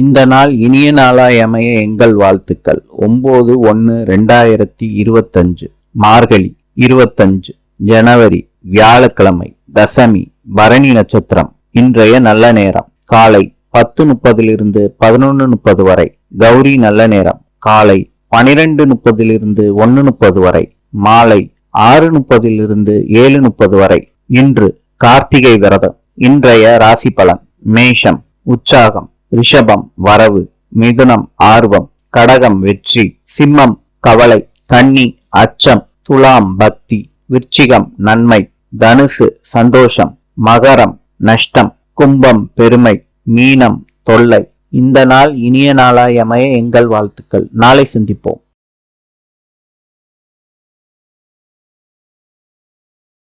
இந்த நாள் இனிய நாளாய் அமைய எங்கள் வாழ்த்துக்கள். ஒன்பது ஒன்று ரெண்டாயிரத்தி இருபத்தஞ்சு மார்கழி இருபத்தஞ்சு ஜனவரி வியாழக்கிழமை தசமி பரணி நட்சத்திரம் இன்றைய நல்ல நேரம். காலை பத்து முப்பதிலிருந்து பதினொன்று முப்பது வரை. கௌரி நல்ல நேரம். காலை பனிரெண்டு முப்பதிலிருந்து ஒன்று முப்பது வரை. மாலை ஆறு முப்பதிலிருந்து ஏழு முப்பது வரை. இன்று கார்த்திகை விரதம். இன்றைய ராசி பலன் மேஷம் உற்சாகம். ரிஷபம் வரவு மிதுனம் ஆர்வம் கடகம் வெற்றி சிம்மம் கவலை கன்னி அச்சம் துலாம் பக்தி விருச்சிகம் நன்மை தனுசு சந்தோஷம் மகரம் நஷ்டம் கும்பம் பெருமை மீனம் தொல்லை. இந்த நாள் இனிய நாளாய் அமைய எங்கள் வாழ்த்துக்கள். நாளை சந்திப்போம்.